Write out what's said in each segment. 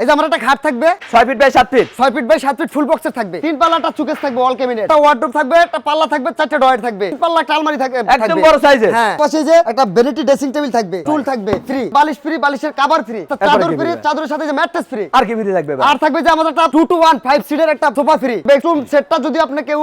এই যে আমার একটা খাট থাকবে। ছয় ফিট বাই সাত ফিট ছয় ফিট বাই সাত ফিট ফুল বক্সের থাকবে। তিন পাল্লাটা চুকেস থাকবে অল ক্যাবিনেট একটা ওয়ার্ডরোব থাকবে একটা পাল্লা থাকবে চারটে ডয়ার থাকবে। তিন পাল্লা একটা আলমারি থাকবে একদম বড় সাইজের। হ্যাঁ। পাশে যে একটা ভ্যানিটি ড্রেসিং টেবিল থাকবে টুল থাকবে ফ্রি বালিশ ফ্রি বালিশের কভার ফ্রি চাদর ফ্রি চাদরের সাথে যে ম্যাট্রেস ফ্রি আর কি ফিট থাকবে আর থাকবে যে আমাদের একটা টু টু ওয়ান ফাইভ সিটের একটা সোফা ফ্রি বেডরুম সেটটা যদি আপনি কেউ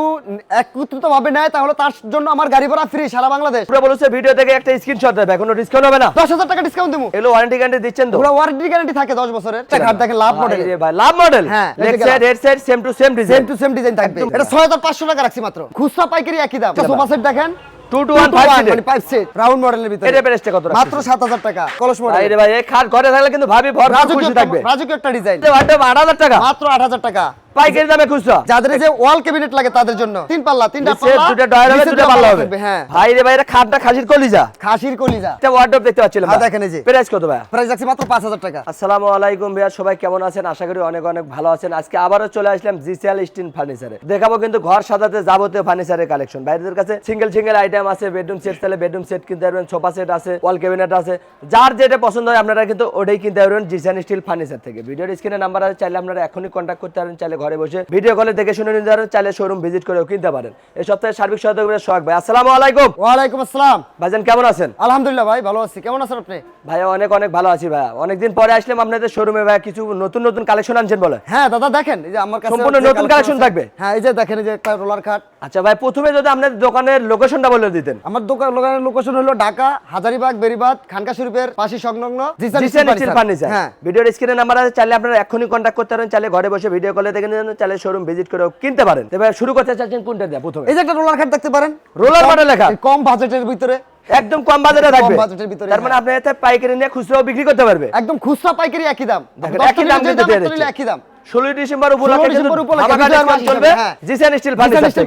একত্রিত ভাবে নেয় তাহলে তার জন্য আমার গাড়ি ভাড়া ফ্রি সারা বাংলাদেশ। পুরো বলেছে ভিডিও থেকে একটা স্ক্রিনশট দেবে কোনো ডিসকাউন্ট হবে না। দশ হাজার টাকা ডিসকাউন্ট দেবো। এগুলো ওয়ারেন্টি গ্যারান্টি দিচ্ছেন তো? ওয়ারেন্টি গ্যারান্টি থাকে দশ বছরের। একটা খাট দেখেন লাভ মডেল আরে ভাই লাভ মডেল হ্যাঁ, leg side head side same to same same to same design থাকবে। এটা ছয় হাজার পাঁচশো টাকা রাখছি মাত্র। খুচরা পাইকারি একই দাম। সোফা সেট দেখেন। 2 to 1 five seater। মানে ফাইভ সেট রাউন্ড মডেলের ভিতরে। এটা প্রাইসটা কত মাত্র সাত হাজার টাকা। কলস মডেল ভাই রে ভাই এই খাট ঘরে থাকলে কিন্তু ভাবি ভর খুশি থাকবে। রাজকীয় একটা ডিজাইন এটা 8000 টাকা। মাত্র আট হাজার টাকা। পাইকারি দামে খুচরা। যাদের যে ওয়াল ক্যাবিনেট লাগে তাদের জন্য। তিন পাল্লা তিনটা পাল্লা দুটো ডয়ার হবে দুটো পাল্লা হবে। হ্যাঁ। ভাই রে ভাই খাটটা খাসির কলিজা। খাসির কলিজা। এটা ওয়ার্ডরোব দেখতে পাচ্ছিলাম হ্যাঁ, দেখেন যে। প্রাইস কত ভাই প্রাইস রাখছি মাত্র পাঁচ হাজার টাকা। আসসালামু আলাইকুম ভাইয়া সবাই কেমন আছেন? আশা করি অনেক অনেক ভালো আছেন। আজকে আবারও চলে আসলাম জিসিএল ফার্নিচারে দেখাবো কিন্তু ঘর সাজাতে যাবতীয় ফার্নিচারের কালেকশন বাইরেদের কাছে সিঙ্গেল সিঙ্গেল আইটেম আছে বেডরুম সেট তাহলে বেডরুম সেট কিনতে পারবেন সোফা সেট আছে ওয়াল ক্যাবিনেট আছে। যার যেটা পছন্দ হয় আপনারা কিন্তু ওটাই কিনতে পারবেন জিসিএল স্টিল ফার্নিচার থেকে। ভিডিওর স্ক্রিনে নাম্বার আছে চাইলে আপনারা এখনই কন্ট্যাক্ট করতে পারেন চাইলে ঘরে বসে ভিডিও কলে দেখে শুনে নিতে পারেন চাইলে শোরুম ভিজিট করেও কিনতে পারেন। এই সপ্তাহে সার্বিক সহযোগী সোহাগ ভাই। আসসালামু আলাইকুম। ওয়ালাইকুম আসসালাম। ভাইজান কেমন আছেন? আলহামদুলিল্লাহ ভাই ভালো আছি। কেমন আছেন আপনি? ভাইয়া অনেক অনেক ভালো আছি ভাইয়া। অনেকদিন পরে আসলাম আপনাদের শোরুমে ভাইয়া কিছু নতুন নতুন কালেকশন আনছেন বলে। হ্যাঁ দাদা দেখেন এই যে আমার কাছে সম্পূর্ণ নতুন আছে- থাকবে? হ্যাঁ এই যে দেখেন এই যে একটা রোলার খাট আচ্ছা ভাই প্রথমে যদি আপনাদের দোকানের লোকেশনটা বলে দিতেন। আমার দোকান দোকানের লোকেশন হলো ঢাকা হাজারিবাগ বেরিবাদ খানকা শরীফের পাশে সংলগ্ন জিসান স্টিল। ফার্নিচার। হ্যাঁ। ভিডিওর স্ক্রিনে নাম্বার আছে চাইলে আপনারা এখনই কন্ট্যাক্ট করতে পারেন চাইলে ঘরে বসে ভিডিও কলে দেখে নিতে চাইলে শোরুম ভিজিট করেও কিনতে পারেন। তবে শুরু করতে চাচ্ছেন কোনটা দেয়া? প্রথমে। এই যে একটা রোলার খাট দেখতে পারেন। রোলার লেখা। কম বাজেটের ভিতরে। একদম কম কম থাকবে। বাজেটের ভিতরে, তার মানে হ্যাঁ। আপনি এতে পাইকারি নিয়ে খুচরাও বিক্রি করতে পারবে। একদম খুচরা পাইকারি একই দাম। একই দাম কিন্তু একই দাম। ষোলোই ডিসেম্বর উপলক্ষে 16 ডিসেম্বর কিন্তু উপলক্ষে ধামাকা বিজয় discount মাস চলবে। হিসেবে, হ্যাঁ। Steel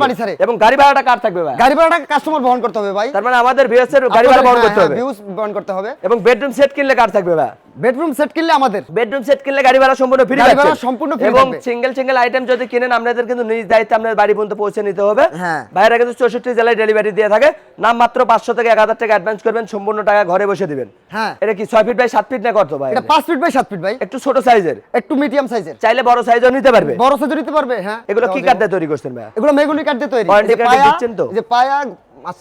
furniture. এবং গাড়ি ভাড়াটা কার থাকবে ভাই? গাড়ি ভাড়াটা কাস্টমার বহন করতে হবে ভাই। তার মানে আমাদের ভিউয়ার্সের গাড়ি ভাড়া বহন করতে হবে। বহন করতে হবে। এবং বেডরুম সেট কিনলে কার থাকবে ভাই? বেডরুম সেট কিনলে আমাদের। বেডরুম সেট কিনলে গাড়ি ভাড়া সম্পূর্ণ ফ্রি গাড়ি ভাড়া সম্পূর্ণ free এবং সিঙ্গেল সিঙ্গেল আইটেম যদি কিনেন আপনাদের কিন্তু নিজ দায়িত্বে আপনাদের বাড়ি পর্যন্ত পৌঁছে নিতে হবে। হ্যাঁ। বাইরে কিন্তু চৌষট্টি জেলায় ডেলিভারি দিয়ে থাকে। নাম মাত্র পাঁচশো থেকে এক হাজার টাকা অ্যাডভান্স করবেন সম্পূর্ণ টাকা ঘরে বসে দিবেন। হ্যাঁ। এটা কি ছয় ফিট বাই সাত ফিট না কত ভাই? এটা পাঁচ ফিট বাই সাত ফিট ভাই। একটু ছোট সাইজের একটু মিডিয়াম সাইজের চাইলে বড় সাইজও নিতে পারবে। বড় সাইজের নিতে পারবে হ্যাঁ। এগুলো কি কাঠ দিয়ে তৈরি করছেন ভাই এগুলো মেগুনি কাঠ দিয়ে তৈরি। যে পায়া- দিচ্ছেন তো? এই যে পায়া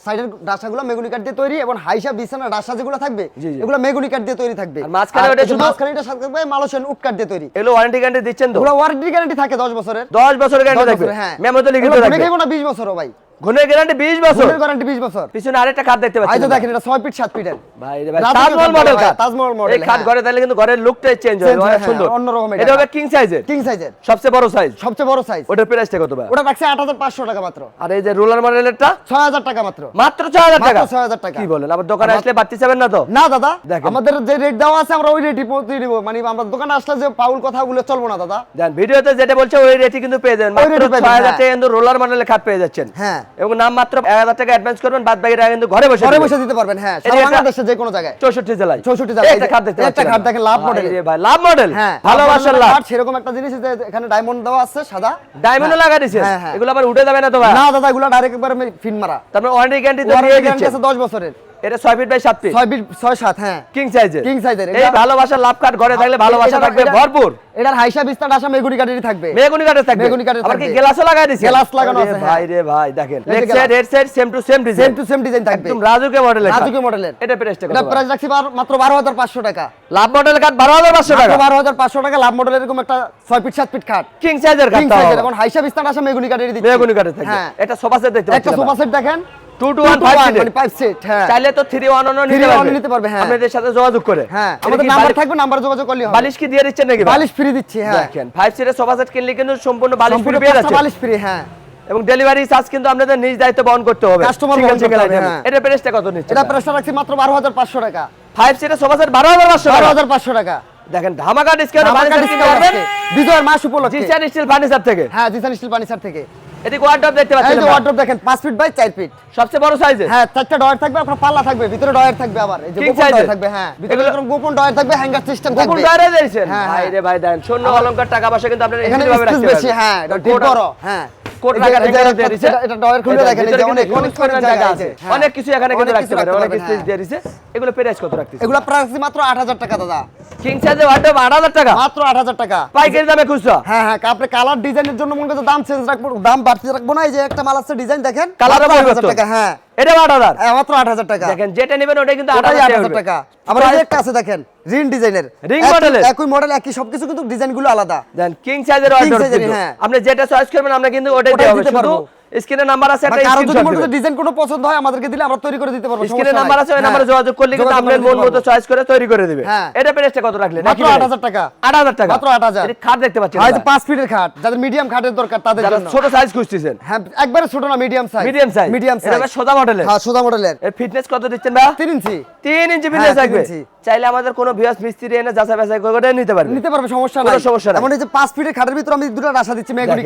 সাইডের ডাসাগুলো মেগুনি কাঠ দিয়ে তৈরি এবং হাইসা বিছানা ডাসা যেগুলো থাকবে। এগুলো মেগুনি কাঠ দিয়ে তৈরি থাকবে। আর মাঝখানে ওটা শুধু- মাঝখানে এটা থাকবে মালয়েশিয়ান উড কাঠ দিয়ে তৈরি। এগুলো ওয়ারেন্টি গ্যারান্টি দিচ্ছেন তো? এগুলো ওয়ারেন্টি গ্যারান্টি থাকে 10 বছরের। দশ বছরের গ্যারান্টি থাকবে? হ্যাঁ। মেমো তো লিখিত থাকবে। খাইবো না 20 বছরও ভাই। ঘনের গ্যারান্টি বিশ বছর। ঘুরের গ্যারান্টি 20 বছর। পিছনে আরেকটা খাট দেখতে এই পাচ্ছেন যে দেখেন এটা 6 ফিট 7 ফিটের ভাই রে ভাই তাজমহল মডেল খাট তাজমহল এই খাট ঘরে তাহলে কিন্তু ঘরের লুকটাই চেঞ্জ হয়, অনেক হ্যাঁ, সুন্দর। অন্যরকম এটা। হবে কিং সাইজের কিং সাইজের সবচেয়ে বড় সাইজ সবচেয়ে বড় সাইজ ওটার প্রাইসটা কত ভাই? ওটা রাখছে 8500 টাকা মাত্র। আর এই যে রোলার মডেলেরটা 6000 টাকা মাত্র। মাত্র ছয় হাজার টাকা? মাত্র 6000 টাকা। কি বলেন আবার দোকানে আসলে বাড়তি চাবেন না তো? না দাদা। আমাদের যে রেট দেওয়া আছে আমরা ওই রেটই পৌঁছে দিব। মানে আমরা দোকানে আসলে যে পাউল কথাগুলো চলবো না দাদা। দেন ভিডিওতে যেটা বলছে ওই রেটই কিন্তু পেয়ে যাবেন। মাত্র rate এ পেয়ে ছয় হাজার যাবেন, টাকা কিন্তু রোলার মডেলের খাট পেয়ে যাচ্ছেন। হ্যাঁ। এবং নাম মাত্র এক হাজার টাকা অ্যাডভান্স করবেন বাদ বাকি টাকা কিন্তু ঘরে বসে ঘরে বসে দিতে পারবেন হ্যাঁ বাংলাদেশে যে কোনো জায়গায়। চৌষট্টি জেলায়। 64 জেলায়। একটা খাট দেখতে একটা খাট দেখেন, লাভ মডেল ভাই লাভ মডেল হ্যাঁ ভালোবাসার লাভ। সেরকম একটা জিনিস যে এখানে ডায়মন্ড দেওয়া আছে সাদা। ডায়মন্ডও লাগা দিছে। হ্যাঁ, হ্যাঁ। এগুলো আবার উঠে যাবে না তো ভাই। না দাদা এগুলো ডাইরেক্ট একবার ফিন মারা। তারপর ওয়ারেন্টি গ্যারান্টি দিয়ে দিয়েছে 10 বছরের। এটা ছয় ফিট বাই সাত ফিট। 6 বিট 6 7 হ্যাঁ। কিং সাইজের size এর, এই ভালোবাসার লাভ কার্ড ঘরে থাকলে ভালোবাসা থাকবে ভরপুর। এটার হাইসা বিস্তার আশা মেগুনি কাঠেরই থাকবে। মেগুনি কাঠের থাকবে। মেহগনি কাঠের আবার কি থাকবে। গ্লাসও লাগাই দিছে? গ্লাস লাগানো আছে, ভাই হ্যাঁ। রে ভাই দেখেন। Leg side head side same to same design same to same design থাকবে। একদম রাজুকে মডেলের রাজুকি মডেলের এটা প্রাইসটা এটা প্রাইস রাখছি বারো- মাত্র 12500 টাকা। লাভ মডেল কার্ড 12500 টাকা। মাত্র 12500 টাকা লাভ মডেলের এরকম একটা 6 ফিট 7 ফিট খাট। কিং সাইজের কিং সাইজের এখন হাইসা বিস্তার আশা মেগুনি কাঠেরই দিচ্ছে। মেগুনি কাঠের থাকবে। হ্যাঁ। এটা সোফা সেট দেখতে একটা সোফা সেট দেখেন। 2 টু 2 1 to 5 1 সিটের 5 সেট হ্যাঁ। চাইলে তো 3 1 অন্য নিতে পারবে। নিতে পারবে, হ্যাঁ। আপনাদের সাথে যোগাযোগ করে। হ্যাঁ আমাদের নাম্বার থাকবে নাম্বার যোগাযোগ করলে হবে। বালিশ কি দিয়ে দিচ্ছেন নাকি বালিশ ফ্রি দিচ্ছি হ্যাঁ। দেখেন 5 সিটের সোফা সেট কিনলে কিন্তু সম্পূর্ণ বালিশ ফ্রি পেয়ে যাচ্ছে বালিশ ফ্রি হ্যাঁ। এবং ডেলিভারি চার্জ কিন্তু আপনাদের নিজ দায়িত্ব বহন করতে হবে। Customer বহন করতে হবে। এটা প্রাইসটা কত নিচ্ছে এটা প্রাইসটা রাখছি মাত্র 12500 টাকা। 5 সিটের সোফা সেট 12500 টাকা। 12500 টাকা। দেখেন ধামাকা ডিসকাউন্ট। বিজয়ের মাস উপলক্ষে। জিসান স্টিল ফার্নিচার থেকে। হ্যাঁ জিসান স্টিল ফার্নিচার থেকে। এটি ওয়ার্ডরোব দেখতে এই পাচ্ছেন যে ওয়ার্ডরোব দেখেন 5 ফিট বাই 4 ফিট সবচেয়ে বড় সাইজে হ্যাঁ চারটা ডয়ার থাকবে আপনার পাল্লা থাকবে ভিতরে ডয়ার থাকবে আবার। এই যে গোপন ডয়ার থাকবে হ্যাঁ ভিতরে এরকম গোপন ডয়ার থাকবে হ্যাঙ্গার সিস্টেম গোপন থাকবে। দিয়েছেন? হ্যাঁ, ভাই হ্যাঁ। রে ভাই দেন অলংকার টাকা পয়সা কিন্তু আপনারা এখানে ভাবে। হ্যাঁ। কোট রাখার দিয়ে দিয়েছে এটা খুলে অনেক অনেক আছে। অনেক কিছু এখানে কিন্তু রাখতে পারে অনেক দিয়ে দিয়েছে এগুলো প্রাইস কত রাখতেছে? এগুলো প্রাইস মাত্র 8000 টাকা দাদা। কিং সাইজে 8000 টাকা? মাত্র 8000 টাকা। পাইকারি দামে হ্যাঁ হ্যাঁ আপনি কালার ডিজাইনের জন্য মনে করতে দাম চেঞ্জ রাখব দাম বাড়তি রাখব না। এই যে একটা মাল আছে ডিজাইন দেখেন। কালার 8000 টাকা হ্যাঁ। এটা হ্যাঁ, টাকা। যেটা নেবেন ওটা কিন্তু 8000 টাকা আবার দেখেন রিং ডিজাইনের রিং একই মডেল সবকিছু কিন্তু আলাদা। দেন কিং হ্যাঁ। আপনি যেটা চয়েস করবেন আমরা কিন্তু ওটাই দিতে পারব। স্ক্রিনে নাম্বার আছে মানে একটা যদি কোনো ডিজাইন কোনো পছন্দ হয় আমাদেরকে দিলে আমরা তৈরি করে দিতে পারব স্ক্রিনে নাম্বার আছে ওই নম্বরে হ্যাঁ, যোগাযোগ করলে কিন্তু মন মতো চয়েস করে তৈরি করে দিবে। হ্যাঁ। এটা প্রাইসটা কত রাখলেন? মাত্র 8000 টাকা। 8000 টাকা। মাত্র 8000 খাট দেখতে পাচ্ছেন 5 ফিটের খাট যাদের মিডিয়াম খাটের দরকার তাদের জন্য। ছোট সাইজ খুঁজতেছেন। হ্যাঁ একবারে ছোট না medium size medium size medium size এটা সোজা মডেলের হ্যাঁ সোজা মডেলের এর। ফিটনেস কত দিচ্ছেন ভাই? 3 ইঞ্চি তিন ইঞ্চি হ্যাঁ, থাকবে। চাইলে আমাদের কোনো মিস্ত্রি এনে করে ওটা নিতে পারবে। নিতে পারবে সমস্যা নাই। সমস্যা নাই। মানে যে 5 ফিটের খাটের ভিতর আমি দুটো ডাসা দিচ্ছি মেগুনি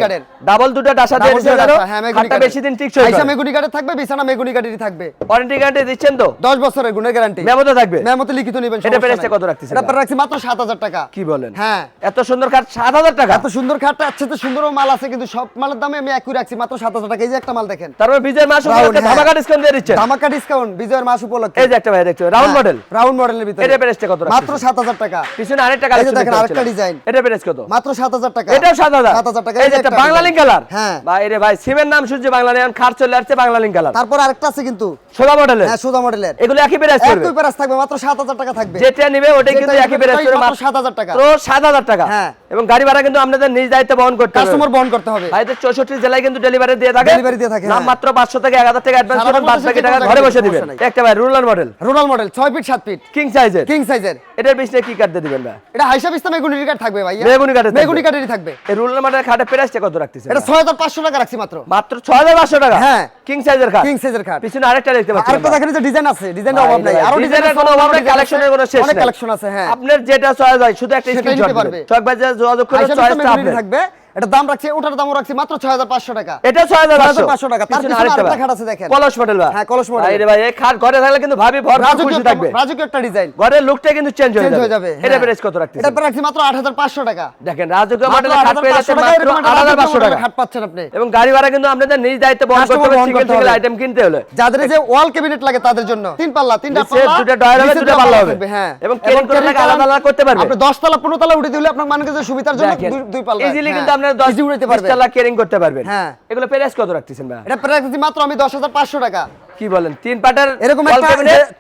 ডাবল দুটো ডাসা দিয়ে দিচ্ছি হ্যাঁ খাটটা বেশি দিন আইসা মেগুনি থাকবে বিছানা মেগুনি থাকবে। ওয়ারেন্টি গ্যারান্টি দিচ্ছেন তো? 10 বছরের গুণের গ্যারান্টি থাকবে? লিখিত এটা প্রাইস কত রাখতেছেন এটা প্রাইস মাত্র 7000 টাকা। কি বলেন? হ্যাঁ। এত সুন্দর খাট 7000 টাকা? এত সুন্দর খাটটা আছে তো সুন্দর মাল আছে কিন্তু সব মালের দামে আমি একই রাখছি মাত্র 7000 টাকা। এই যে একটা মাল দেখেন। তারপর বিজয়ের মাস উপলক্ষে হ্যাঁ। ধামাকা ডিসকাউন্ট দিয়ে দিচ্ছেন। ধামাকা ডিসকাউন্ট বিজয়ের মাস উপলক্ষে। এই যে একটা ভাই রাউন্ড মডেল রাউন্ড মডেলের ভিতরে। এটা কত মাত্র 7000 টাকা। পিছনে আরেকটা কালেকশন দেখেন আরেকটা ডিজাইন এটা প্রাইস কত? মাত্র 7000 টাকা। এটাও 7000 7000 টাকা। এই যে বাংলা কালার হ্যাঁ। ভাই ভাই সিমের নাম শুনছে বাংলা খার চলে আসছে বাংলা কালার তারপর আরেকটা আছে কিন্তু। সোজা মডেলের হ্যাঁ সোজা মডেলের এগুলো একই প্রাইস থাকবে একই প্রাইস থাকবে মাত্র 7000 টাকা থাকবে। যেটা নেবে ওটাই কিন্তু একই প্রাইস করে মাত্র 7000 টাকা। তো 7000 টাকা। হ্যাঁ। এবং গাড়ি ভাড়া কিন্তু আপনাদের নিজ দায়িত্বে বহন করতে হবে। কাস্টমার বহন করতে হবে। ভাইদের 64 জেলায় কিন্তু ডেলিভারি দিয়ে থাকে। ডেলিভারি দিয়ে থাকে হ্যাঁ। নাম মাত্র 500 থেকে 1000 টাকা অ্যাডভান্স করুন বাকি টাকা ঘরে বসে দিবেন। একটা ভাই rural model rural model model 6 feet 7 feet. King সাইজের কিং সাইজের এটার পিছনে কি কাট দিবেন না এটা হাইসাব ইসলাম মেগুনির কাট থাকবে ভাই মেগুনি কাটে মেগুনি কাটেরই থাকবে। এই রোল নাম্বারের খাটে প্রাইসটা কত রাখতেছেন এটা 6500 টাকা রাখছি মাত্র। মাত্র 6500 টাকা? হ্যাঁ। কিং সাইজের খাট কিং সাইজের খাট পিছনে আরেকটা দেখতে পাচ্ছেন আরেকটা দেখেন যে ডিজাইন আছে ডিজাইনের অভাব নাই। আর ডিজাইনের কোনো অভাব নাই কালেকশনের কোনো শেষ নাই। অনেক কালেকশন আছে হ্যাঁ। আপনার যেটা চয়েস হয় শুধু একটা স্ক্রিনশট নিতে পারবে। চয়েস বাজার যোগাযোগ করে চয়েসটা আপনার। থাকবে। এটা দাম রাখছে ওটার দামও রাখছি মাত্র 6500 টাকা। এটা 6500 টাকা তার পিছনে আরেকটা খাট আছে দেখেন। কলস মডেল হ্যাঁ কলস মডেল। আরে ভাই এই খাট ঘরে থাকলে কিন্তু ভাবি ভর খুশি থাকবে। রাজকীয় একটা ডিজাইন ঘরের লুকটা কিন্তু চেঞ্জ হয়ে যাবে। এটা হ্যাঁ। প্রাইস কত রাখতেছেন? এটা রাখছি মাত্র 8500 টাকা। দেখেন রাজকীয় মডেল খাট পেয়ে যাচ্ছেন মাত্র 8500 টাকা খাট পাচ্ছেন আপনি। এবং গাড়ি ভাড়া কিন্তু আপনাদের নিজ দায়িত্ব বহন করতে হবে সিঙ্গেল সিঙ্গেল আইটেম কিনতে হলে। যাদের যে ওয়াল ক্যাবিনেট লাগে তাদের জন্য। তিন পাল্লা তিনটা পাল্লা দুটো ডয়ার হবে দুটো পাল্লা হবে। হ্যাঁ। এবং কেরিং করতে আলাদা আলাদা করতে পারবে। আপনি 10 তলা 15 তলা উঠে দিলে আপনার মানুষের সুবিধার জন্য দুই পাল্লা। ইজিলি কিন্তু হ্যাঁ। আপনারা 10 উড়াইতে পারবেন। লাখ করতে পারবেন। হ্যাঁ। এগুলো প্রাইস কত রাখতেছেন ভাই? এটা প্রাইস মাত্র আমি 10500 টাকা। কি বলেন? তিন পাটার এরকম একটা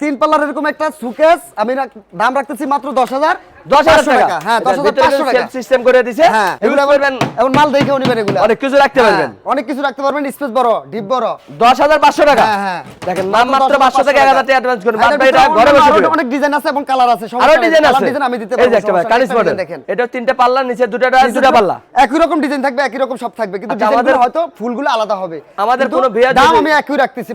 তিন পাল্লার এরকম একটা সুকেস আমি দাম রাখতেছি মাত্র দশ হাজার নিচে দুটো পাল্লা। একই রকম ডিজাইন থাকবে একই রকম সব থাকবে কিন্তু আমাদের হয়তো ফুলগুলো আলাদা হবে। আমাদের একই রাখতেছি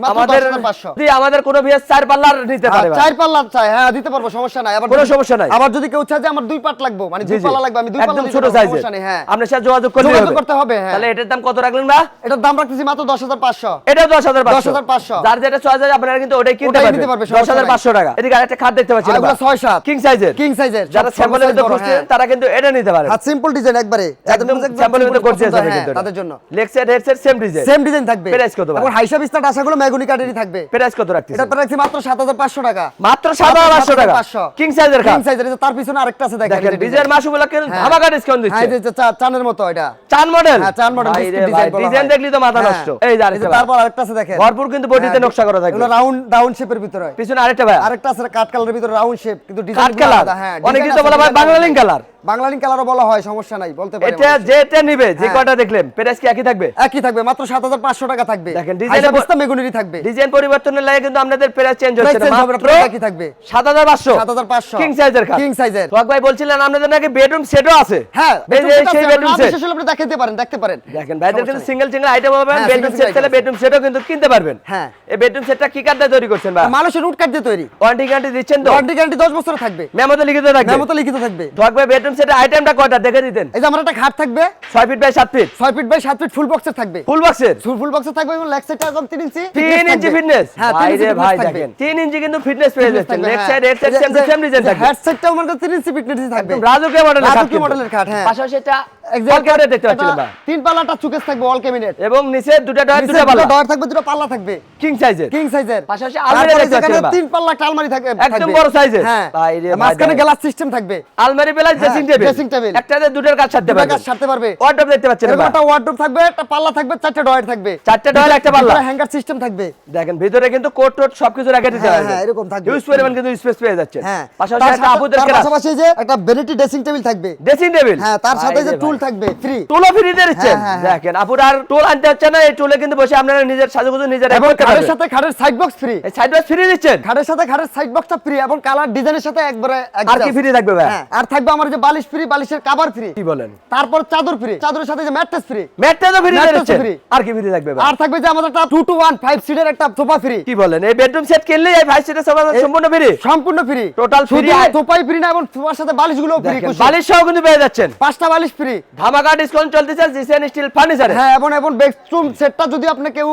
4500 আমাদের কোনো চার পাল্লার নিতে হ্যাঁ, পারে চার পাল্লার চাই। হ্যাঁ দিতে পারব সমস্যা নাই। আবার কোনো সমস্যা নাই। আবার যদি কেউ চায় যে আমার দুই পাট লাগবে মানে দুই পাল্লা লাগবে আমি দুই পাল্লা ছোট সমস্যা নাই হ্যাঁ। আপনার সাথে যোগাযোগ করতে হবে। যোগাযোগ করতে হবে হ্যাঁ। তাহলে এটার দাম কত রাখলেন না এটার দাম রাখতেছি মাত্র 10500 এটা 10500 10500 যার যেটা চয়েস আছে আপনারা কিন্তু ওটাই কিনতে পারবেন। 10500 টাকা। এদিকে আরেকটা খাট দেখতে পাচ্ছেন 6 7 কিং সাইজের কিং সাইজের যারা স্যাম্পলের মধ্যে তারা কিন্তু এটা নিতে পারে। আর সিম্পল ডিজাইন একবারে। যাদের স্যাম্পলের মধ্যে করছে হ্যাঁ, তাদের জন্য। সেম ডিজাইন সেম ডিজাইন থাকবে। প্রাইস কত ভাই? হাইসা বিস্তার আশাগুলো ম্যাগনি কাটেরই থাকবে। প্রাইস কত রাখতেছেন? এটা প্রাইস মাত্র 7500 টাকা। মাত্র 7500 টাকা। কিং সাইজের কিং সাইজের তার পিছনে আরেকটা আছে দেখেন ডিজাইন মাসুবুলাকে হ্যাঁ। ধামাকা ডিসকাউন্ট দিচ্ছে। হ্যাঁ, এই যে চানের মতো এটা। চান মডেল হ্যাঁ চান মডেল ডিজাইন ডিজাইন দেখলি তো মাথা হ্যাঁ। নষ্ট। এই যে তারপর আরেকটা আছে দেখেন। ভরপুর কিন্তু বডিতে নকশা করা থাকে রাউন্ড ডাউন শেপের ভিতরে। পিছনে আরেকটা ভাই। আরেকটা আছে কাট কালারের ভিতরে রাউন্ড শেপ কিন্তু ডিজাইন আলাদা। হ্যাঁ অনেকেই তো বলে ভাই বাংলা কালার বাংলালিং কালারও বলা হয় সমস্যা নাই বলতে পারি এটা যেটা নেবে যে হ্যাঁ। কয়টা দেখলেন প্রাইস কি একই থাকবে? একই থাকবে মাত্র 7500 টাকা থাকবে। দেখেন ডিজাইন অবস্থা মেগুনেরই থাকবে। ডিজাইন পরিবর্তনের লাগে কিন্তু আপনাদের প্রাইস চেঞ্জ হচ্ছে না মাত্র একই থাকবে। 7500 7500 কিং সাইজের কিং সাইজের ভাই বলছিলেন আপনাদের নাকি বেডরুম সেটও আছে। হ্যাঁ সেই বেডরুম সেট আসলে আপনি দেখতে পারেন দেখতে পারেন। দেখেন ভাইদের কিন্তু সিঙ্গেল সিঙ্গেল আইটেম পাবেন বেডরুম সেট তাহলে বেডরুম সেটও কিন্তু কিনতে পারবেন। হ্যাঁ। এই বেডরুম সেটটা কি কাঠ দিয়ে তৈরি করছেন ভাই? মানুষের উট কাঠ দিয়ে তৈরি। ওয়ারেন্টি গ্যারান্টি দিচ্ছেন তো? ওয়ারেন্টি গ্যারান্টি 10 বছর থাকবে। মেমোতে লিখিত থাকবে। মেমোতে লিখিত থাকবে। সোহাগ ভাই বেডরুম সেটের আইটেমটা কয়টা? দেখে দিতেন। এই যে আমার একটা খাট থাকবে। 6 feet by 7 feet 6 feet by 7 feet full বক্সের থাকবে। ফুল বক্সের ফুল বক্সের থাকবে এবং লেগ সাইডটা একদম 3 ইঞ্চি 3 ইঞ্চি ফিটনেস হ্যাঁ ভাইরে ভাই দেখেন। 3 ইঞ্চি কিন্তু ফিটনেস পেয়ে যাচ্ছেন। Leg side head side same design থাকবে। হেড হ্যাঁ। সাইডটাও আমার কাছে 3 ইঞ্চি ফিটনেস থাকবে। রাজুকে মডেলের খাট রাজুকে মডেলের খাট হ্যাঁ। পাশাপাশি এটা দেখতে তিন পাল্লাটা চুকেস থাকবে অল ক্যাবিনেট এবং নিচে দুটা ডয়ার দুটা পাল্লা। ডয়ার থাকবে দুটো পাল্লা থাকবে। কিং সাইজের কিং সাইজের পাশাপাশি আলমারি দেখতে পাচ্ছি তিন পাল্লা একটা আলমারি থাকবে একদম বড় size হ্যাঁ। ভাই রে ভাই, মাঝখানে গ্লাস সিস্টেম থাকবে। আলমারি plus dressing table dressing table। একটাতে দুটোর কাজ সারতে পারবে। কাজ সারতে পারবে। ওয়ার্ডরোব দেখতে পাচ্ছেন এরকম একটা ওয়ার্ডরোব থাকবে একটা পাল্লা থাকবে চারটে ডয়ার থাকবে। চারটে ডয়ার একটা পাল্লা। হ্যাঙ্গার সিস্টেম থাকবে। দেখেন ভিতরে কিন্তু কোট টোট সবকিছু রেখে দিতে হ্যাঁ, হ্যাঁ, এরকম থাকবে। ইউজ পরিমাণ কিন্তু স্পেস পেয়ে যাচ্ছে হ্যাঁ। পাশাপাশি একটা সাথে- আপুদের পাশাপাশি যে একটা ভ্যানিটি ড্রেসিং টেবিল থাকবে। ড্রেসিং টেবিল হ্যাঁ তার সাথে যে টুল থাকবে ফ্রি ফ্রি দিচ্ছেন হ্যাঁ, হ্যাঁ, দেখেন টুল আনতে হচ্ছে না এই টুলে কিন্তু বসে আপনারা নিজের সাজুগুজু নিজের এবং খাটের সাথে খাটের side box free side box free দিচ্ছেন? খাটের সাথে খাটের সাইড বক্সটা ফ্রি এবং কালার ডিজাইনের সাথে একবারে আর কি ফ্রি থাকবে ভাই হ্যাঁ আর থাকবে আমার যে বালিশ ফ্রি বালিশের কভার ফ্রি কি বলেন? তারপর চাদর ফ্রি চাদরের সাথে যে ম্যাট্রেস ফ্রি ম্যাটটা তো ফ্রি দিচ্ছেন? আর কি ফ্রি থাকবে ভাই আর থাকবে যে আমাদের একটা 2 টু 1 5 সিটের একটা সোফা ফ্রি কি বলেন? এই বেডরুম সেট কিনলে এই ফাইভ সিটের সবার সম্পূর্ণ ফ্রি সম্পূর্ণ ফ্রি শুধু আর- সোফাই ফ্রি না এবং সোফার সাথে বালিশগুলো ফ্রি বালিশ সহ কিন্তু পেয়ে যাচ্ছেন। পাঁচটা বালিশ ফ্রি ধামাকা ডিসকাউন্ট চলতেছে জিসিএন স্টিল ফার্নিচারে হ্যাঁ এবং এবং বেডরুম সেটটা যদি আপনি কেউ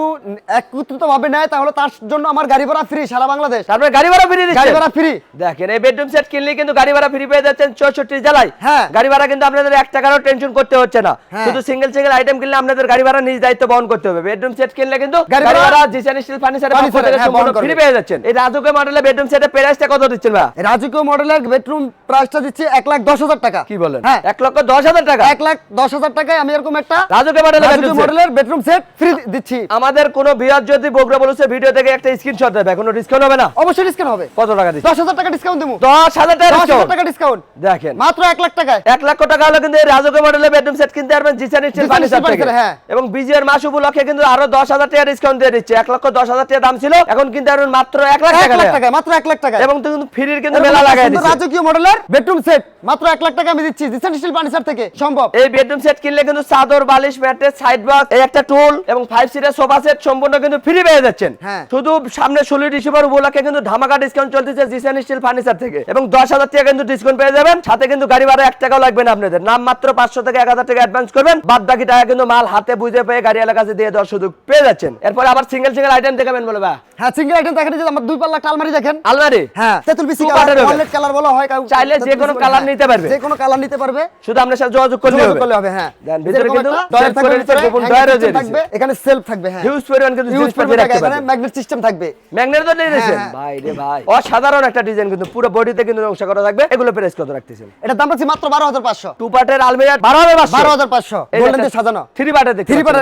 একত্রিত ভাবে নেয় তাহলে তার জন্য আমার গাড়ি ভাড়া ফ্রি সারা বাংলাদেশ। তারপরে গাড়ি ভাড়া ফ্রি গাড়ি ভাড়া ফ্রি দেখেন এই বেডরুম সেট কিনলে কিন্তু গাড়ি ভাড়া ফ্রি পেয়ে যাচ্ছেন চৌষট্টি জেলায়। হ্যাঁ। গাড়ি ভাড়া কিন্তু আপনাদের এক টাকারও টেনশন করতে হচ্ছে না। হ্যাঁ। শুধু সিঙ্গেল সিঙ্গেল আইটেম কিনলে আপনাদের গাড়ি ভাড়া নিজ দায়িত্ব বহন করতে হবে। বেডরুম সেট কিনলে কিন্তু গাড়ি ভাড়া- জিসান স্টিল ফার্নিচারের পক্ষ থেকে হ্যাঁ, সম্পূর্ণ ফ্রি পেয়ে যাচ্ছেন। এই রাজুকে মডেলের বেডরুম সেটের প্রাইসটা কত দিচ্ছেন ভাই রাজকীয় মডেলের বেডরুম প্রাইসটা দিচ্ছি এক লাখ দশ হাজার টাকা। কি বলেন? হ্যাঁ। এক লক্ষ দশ হাজার টাকা? এক লাখ দশ হাজার টাকায় আমি এরকম একটা রাজুকে মডেলের রাজকীয় বেডরুম সেট মডেলের বেডরুম সেট ফ্রি দিচ্ছি। আমাদের কোন বিয়ার যদি বগুড়া বলছে ভিডিও থেকে একটা স্ক্রিনশট দেবে। কোনো ডিসকাউন্ট হবে না? অবশ্যই ডিসকাউন্ট হবে। কত টাকা দিচ্ছে দশ হাজার টাকা ডিসকাউন্ট দেবো। দশ হাজার টাকা ডিসকাউন্ট দেখেন। মাত্র এক লাখ টাকায়। এক লক্ষ টাকা হলে কিন্তু এই রাজুকে মডেলের বেডরুম সেট কিনতে পারবেন জিসান স্টিল ফার্নিচার থেকে। এবং বিজয়ের মাস উপলক্ষে কিন্তু আরও দশ হাজার টাকা ডিসকাউন্ট দিয়ে দিচ্ছে। এক লক্ষ দশ হাজার টাকা দাম ছিল এখন কিন্তু পারবেন মাত্র এক লাখ টাকা মাত্র এক লাখ টাকায়। এবং কিন্তু ফ্রির কিন্তু এরকম মেলা একটা লাগাই দিচ্ছে। রাজকীয় মডেলের বেডরুম সেট মাত্র এক লাখ টাকা আমি দিচ্ছি। জিসান স্টিল ফার্নিচার থেকে সম্ভব। এই বেডরুম সেট কিনলে কিন্তু চাদর বালিশ ম্যাট্রেস সাইড বক্স এই একটা টুল এবং ফাইভ সিটের সোফা সেট সম্পূর্ণ কিন্তু ফ্রি পেয়ে যাচ্ছেন। হ্যাঁ। শুধু সামনে ষোলো ডিসেম্বর উপলক্ষে কিন্তু ধামাকা ডিসকাউন্ট চলতেছে জিসান স্টিল ফার্নিচার থেকে। এবং দশ হাজার টাকা কিন্তু ডিসকাউন্ট পেয়ে যাবেন। সাথে কিন্তু গাড়ি ভাড়া এক টাকাও লাগবে না আপনাদের। নাম মাত্র পাঁচশো থেকে এক হাজার টাকা অ্যাডভান্স করবেন। বাদ বাকি টাকা কিন্তু মাল হাতে বুঝে পেয়ে গাড়ি এলাকা কাছে দিয়ে দেওয়ার সুযোগ পেয়ে যাচ্ছেন। এরপরে আবার সিঙ্গেল সিঙ্গেল আইটেম দেখাবেন বলে বা হ্যাঁ সিঙ্গেল আইটেম দেখেন যে আমার দুই পাল্লা আলমারি দেখেন। আলমারি? হ্যাঁ তেতুল বিসি কালার কালার বলা হয় চাইলে যে কোনো হ্যাঁ, নিতে পারবে। যে কোনো কালার নিতে পারবে। শুধু আপনার সাথে যোগাযোগ করলে করলে হবে। হ্যাঁ। ভিতরে কিন্তু একটা থাকবে ভিতরে, গোপন ডয়ারও system থাকবে এখানে সেলফ থাকবে হ্যাঁ। হিউজ পরিমাণ কিন্তু Huge পরিমাণ এখানে ম্যাগনেট সিস্টেম থাকবে। ম্যাগনেট তো নিয়েছেন? হ্যাঁ। ভাই রে ভাই। অসাধারণ একটা ডিজাইন কিন্তু পুরো বডিতে কিন্তু নকশা করা থাকবে। এগুলো প্রাইস কত রাখতেছেন? এটার দাম মাত্র বারো হাজার পাঁচশো। টু পার্টের আলমিরা গোল্ডেন দিয়ে সাজানো। থ্রি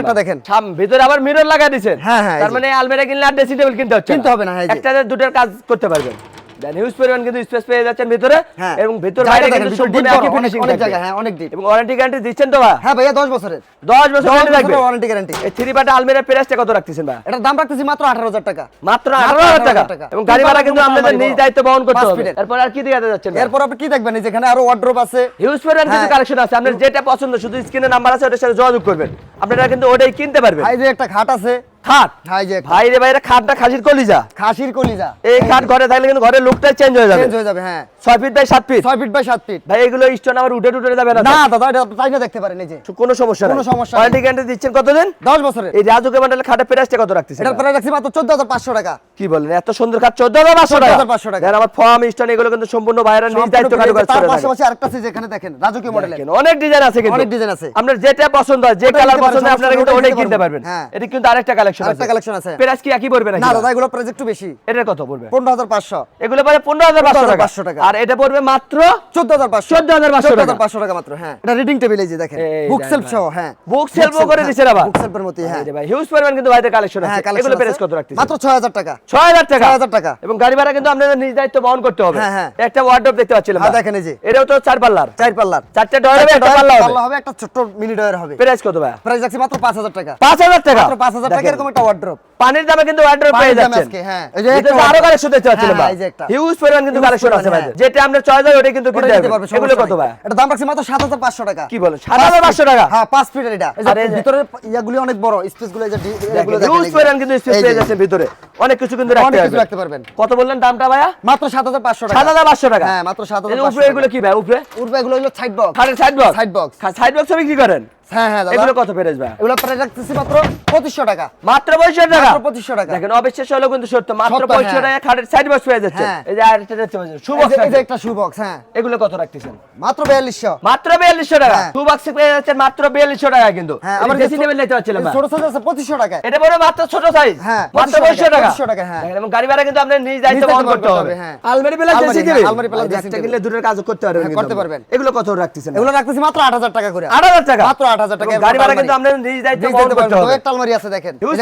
একটা দেখেন। সাম ভিতরে আবার মিরর লাগাই দিয়েছেন হ্যাঁ, হ্যাঁ, তার মানে আলমিরা কিনলে আর ড্রেসিং টেবিল কিনতে হচ্ছে কিনতে হবে না, হ্যাঁ, একটা দুটোর কাজ করতে পারবেন। দেন হিউজ পরিমাণ কিন্তু স্পেস পেয়ে যাচ্ছেন ভিতরে হ্যাঁ। এবং ভিতর বাইরে কিন্তু সম্পূর্ণ একই ফিনিশিং অনেক জায়গা হ্যাঁ অনেক ডিপ এবং ওয়ারেন্টি গ্যারান্টি দিচ্ছেন তো ভাই? হ্যাঁ ভাইয়া দশ বছরের। দশ বছর দশ ওয়ারেন্টি থাকবে বছরের ওয়ারেন্টি গ্যারান্টি এই থ্রি পার্টের আলমিরার প্রাইসটা কত রাখতেছেন ভাই? এটার দাম রাখতেছি মাত্র আঠারো হাজার টাকা। মাত্র মাত্র আঠারো হাজার 18,000 টাকা। এবং গাড়ি ভাড়া কিন্তু আপনাদের নিজ দায়িত্ব বহন করতে হবে। এরপর আর কি দেখাতে যাচ্ছেন এরপর আপনি কি দেখবেন? এই যেখানে আরও ওয়ার্ড্রোপ আছে। হিউজ পরিমাণ কিছু হ্যাঁ। কালেকশন আছে। আপনার যেটা পছন্দ শুধু স্ক্রিনে নাম্বার আছে ওটার সাথে যোগাযোগ করবেন। আপনারা কিন্তু ওটাই কিনতে পারবেন। এই যে একটা খাট আছে খাট? ভাই রে ভাইরা খাটটা খাসির কলিজা। খাসির কলিজা। এই খাট ঘরে থাকলে কিন্তু ঘরের লুকটাই চেঞ্জ হয়ে যাবে। চেঞ্জ হয়ে যাবে হ্যাঁ। ছয় ফিট বাই সাত ফিট ছয় ফিট বাই সাত ফিট ভাই এগুলো স্টোন আবার উঠে টুটে যাবে না না দাদা এটা তাই না দেখতে পারেন এই যে। কোনো সমস্যা কোনো সমস্যা। ওয়ারেন্টি গ্যারান্টি দিচ্ছেন কতদিন? দশ বছরের। এই রাজুকে মন্ডলের খাটের প্রাইসটা কত রাখতেছেন? এটার প্রাইস রাখছি মাত্র চোদ্দ হাজার পাঁচশো টাকা। কি বলেন এত সুন্দর খাট চোদ্দ হাজার পাঁচশো টাকা। 14,500 টাকা। আমার ফর্ম স্টোন এগুলো কিন্তু সম্পূর্ণ বাইরে নিজ দায়িত্ব তার করে। পাশাপাশি আরেকটা আছে যেখানে দেখেন রাজকীয় মডেলের অনেক ডিজাইন আছে কিন্তু। অনেক ডিজাইন আছে। আপনার যেটা পছন্দ হয় যে কালার পছন্দ হয় আপনারা কিন্তু ওটা কিনতে পারবেন। হ্যাঁ। এটা কিন্তু আরেকটা কালেকশন আছে। collection আছে। প্রাইস কি একই পড়বে নাকি? না দাদা এগুলো প্রাইস একটু বেশি। এটার কত পড়বে? পনেরো হাজার পাঁচশো। এগুলো পাঁচশো 15,500 টাকা। আর এটা পড়বে মাত্র চোদ্দ হাজার পাঁচশো। 14,500 টাকা। টাকা মাত্র হ্যাঁ। এটা রিডিং টেবিল এই যে দেখেন। বুক সেলফ সহ হ্যাঁ। বুক সেলফও করে দিছেন আবার বুক সেলফের মতোই হ্যাঁ। ভাই হিউজ পরিমাণ কিন্তু ভাইদের কালেকশন হ্যাঁ আছে। এগুলো প্রাইস কত রাখতেছেন মাত্র ছয় হাজার টাকা। ছয় হাজার টাকা? 6,000 টাকা। এবং গাড়ি ভাড়া কিন্তু আপনাদের নিজ দায়িত্ব বহন করতে হবে। হ্যাঁ, হ্যাঁ। একটা ওয়ার্ডরোব দেখতে পাচ্ছিলাম হ্যাঁ, দেখেন এই যে। এটাও তো চার পাল্লার। চার পাল্লার। চারটে ডয়ার হবে একটা পাল্লা হবে। একটা ছোট্ট মিনি ডয়ার হবে। প্রাইস কত ভাই? প্রাইস রাখছি মাত্র পাঁচ হাজার টাকা। পাঁচ হাজার টাকা? মাত্র পাঁচ হাজার টাকা দেখেন, এরকম একটা ওয়ার্ড্রোপ পানির দামে কিন্তু পেয়ে যাচ্ছেন। হ্যাঁ। এই যে ভিতরে আরও। কালেকশন দেখতে হ্যাঁ, ভাই। হিউজ পরিমাণ কিন্তু কালেকশন আছে ভাই। হ্যাঁ। যেটা আমরা চয়েস হয় ওটা কিন্তু কিনতে পারবে। এগুলো কত ভাই? এটা দাম রাখছি মাত্র সাত হাজার পাঁচশো টাকা। কি বলেন? 7,500 টাকা? হ্যাঁ ফিটের এটা। ভিতরে ইয়াগুলি অনেক বড় স্পেসগুলো এই যে এগুলো হিউজ পরিমাণ কিন্তু স্পেস পেয়ে যে। যাচ্ছেন ভিতরে। অনেক কিছু কিন্তু রাখতে পারবেন। কত বললেন দামটা ভাইয়া? মাত্র সাত হাজার পাঁচশো টাকা। সাত হাজার পাঁচশো টাকা? হ্যাঁ, মাত্র 7,500 এই উপরে এগুলো কি ভাই উপরে? উঠবে এগুলো হলো side box side box Side box। Side box বিক্রি করেন? হ্যাঁ হ্যাঁ এগুলো কত প্রাইস ভাই? এগুলো রাখতেছি মাত্র পঁচিশশো টাকা। মাত্র পঁয়ষট্টি টাকা? মাত্র 2500 টাকা। দেখেন অবিশ্বাস হলো কিন্তু সত্য মাত্র সত্য, পঁচিশশো। টাকা খাটের সাইড বক্স পেয়ে যাচ্ছে। এই যে আরেকটা দেখতে পাচ্ছেন শু এই এই যে একটা শু বক্স হ্যাঁ। এগুলো কত রাখতেছেন? মাত্র বিয়াল্লিশশো। মাত্র বিয়াল্লিশশো টাকা। বক্স পেয়ে যাচ্ছেন মাত্র বিয়াল্লিশশো টাকা কিন্তু। আমার আমার ড্রেসিং নিতে পারছিলাম ছোট সাইজ আছে পঁচিশশো টাকায়। এটা বড় মাত্র ছোট সাইজ হ্যাঁ, মাত্র 2500 টাকা। 2500 টাকা, হ্যাঁ। এবং গাড়ি ভাড়া কিন্তু আপনার নিজ দায়িত্ব বহন করতে হবে। হ্যাঁ। আলমারি একটা dressing table। কাজ করতে পারবেন হ্যাঁ, করতে পারবেন। এগুলো কত রাখতেছেন? এগুলো রাখতেছি মাত্র আট হাজার টাকা করে। আট হাজার টাকা? মাত্র 8,000 টাকা গাড়ি ভাড়া কিন্তু আপনার নিজ দায়িত্ব বহন করতে হবে। একটা আলমারি আছে দেখেন। ইউজ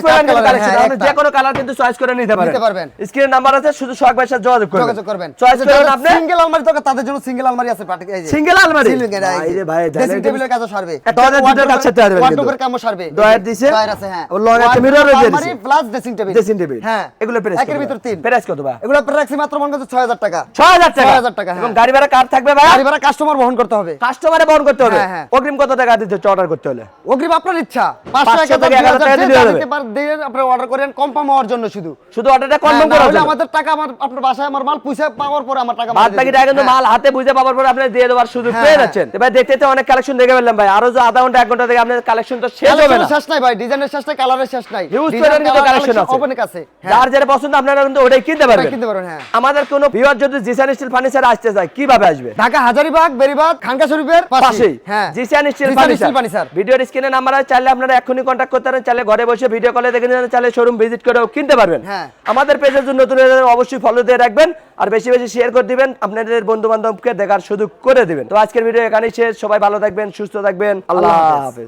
কালেকশন আপনি যে কোনো কালার কিন্তু চয়েস করে নিতে পারেন। নিতে পারবেন। স্ক্রিনের নাম্বার আছে শুধু ভাইয়ের সাথে যোগাযোগ করবেন। যোগাযোগ করবেন। চয়েস করবেন আপনি। সিঙ্গেল আলমারি দরকার তাদের জন্য সিঙ্গেল আলমারি আছে পাটি- এই যে। সিঙ্গেল আলমারি? Single, এই যে। ভাই ড্রেসিং টেবিলের কাজও সারবে। দুটোর সারতে পারবেন ওয়ার্ডরোবের সারবে। ড্রয়ার দিছে? ড্রয়ার আছে হ্যাঁ। ও লং একটা mirror ও আলমারি plus dressing table dressing table হ্যাঁ। এগুলো প্রাইস একের ভিতর তিন। প্রাইস কত ভাই। এগুলো মাত্র মনে ছয় হাজার টাকা। 6000 টাকা। 6000 টাকা, হ্যাঁ। এবং গাড়ি ভাড়া কার থাকবে ভাই? গাড়ি ভাড়া কাস্টমার বহন করতে হবে। কাস্টমারে বহন করতে হবে। হ্যাঁ, হ্যাঁ। অগ্রিম কত টাকা দিতে অর্ডার করতে হলে? অগ্রিম আপনার ইচ্ছা। 500 পাঁচশো থেকে 1000 টাকা হবে। দিয়ে আপনি অর্ডার করেন কনফার্ম হওয়ার জন্য শুধু। শুধু অর্ডারটা হ্যাঁ, কনফার্ম করা হলে আমাদের টাকা আমার আপনার বাসায় আমার মাল পয়সা পাওয়ার পরে আমার টাকা বাদ বাকি টাকা কিন্তু হ্যাঁ। মাল হাতে বুঝে পাওয়ার পর আপনি দিয়ে দেওয়ার সুযোগ হ্যাঁ, পেয়ে হ্যাঁ। যাচ্ছেন। এবার দেখতে দেখতে অনেক কালেকশন দেখে ফেললাম ভাই। আরও যে আধা ঘণ্টা এক ঘণ্টা থেকে আপনার কালেকশন তো শেষ হবে না। শেষ নাই ভাই ডিজাইনের শেষ নাই কালারের শেষ নাই। Design, কিন্তু collection আছে। অনেক আছে হ্যাঁ। যার যেটা পছন্দ আপনারা কিন্তু ওটাই কিনতে পারবেন। কিনতে পারবেন হ্যাঁ। আমাদের কোনো ভিউয়ার যদি জিসান স্টিল ফার্নিচারে আসতে চায় কীভাবে আসবে? ঢাকা হাজারিবাগ বেরিবাগ খানকা শরীফের পাশেই। হ্যাঁ। জিসান স্টিল ফার্নিচার ভিডিওর স্ক্রিনে নাম্বার আছে চাইলে আপনারা এখনই কন্ট্যাক্ট করতে পারেন চাইলে ঘরে বসে ভিডিও কলে দেখে নিতে চাইলে শোরুম ভিজিট করেও কিনতে পারবেন হ্যাঁ। আমাদের পেজের জন্য নতুন অবশ্যই ফলো দিয়ে রাখবেন আর বেশি বেশি শেয়ার করে দিবেন আপনাদের বন্ধু বান্ধবকে দেখার সুযোগ করে দিবেন তো আজকের ভিডিও এখানেই শেষ সবাই ভালো থাকবেন সুস্থ থাকবেন আল্লাহ। হাফেজ